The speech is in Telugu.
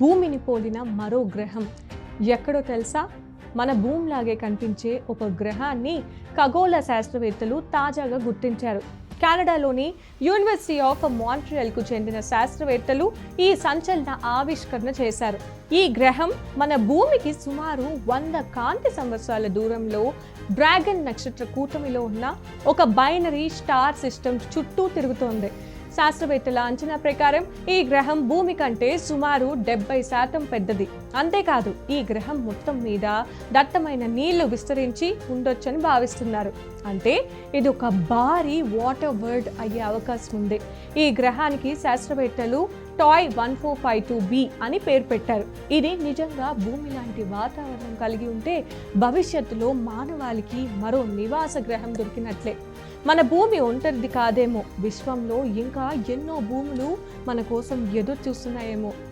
భూమిని పోలిన మరో గ్రహం. ఎక్కడో తెలుసా? మన భూమిలాగే కనిపించే ఒక గ్రహాన్ని ఖగోళ శాస్త్రవేత్తలు తాజాగా గుర్తించారు. కెనడాలోని యూనివర్సిటీ ఆఫ్ మాంట్రియల్కు చెందిన శాస్త్రవేత్తలు ఈ సంచలన ఆవిష్కరణ చేశారు. ఈ గ్రహం మన భూమికి సుమారు వంద కాంతి సంవత్సరాల దూరంలో డ్రాగన్ నక్షత్ర కూటమిలో ఉన్న ఒక బైనరీ స్టార్ సిస్టమ్ చుట్టూ తిరుగుతోంది. శాస్త్రవేత్తల అంచనా ప్రకారం ఈ గ్రహం భూమి కంటే సుమారు డెబ్బై శాతం పెద్దది. అంతేకాదు ఈ గ్రహం మొత్తం మీద దట్టమైన నీళ్ళు విస్తరించి ఉండొచ్చని భావిస్తున్నారు. అంటే ఇది ఒక భారీ వాటర్ వరల్డ్ అయ్యే అవకాశం ఉంది. ఈ గ్రహానికి శాస్త్రవేత్తలు TOI one four five two B అని పేరు పెట్టారు. ఇది నిజంగా భూమి లాంటి వాతావరణం కలిగి ఉంటే భవిష్యత్తులో మానవాళికి మరో నివాస గ్రహం దొరికినట్లే. మన భూమి ఒంటరిది కాదేమో విశ్వంలో ఇంకా ఎన్నో భూములు మన కోసం ఎదురు చూస్తున్నాయేమో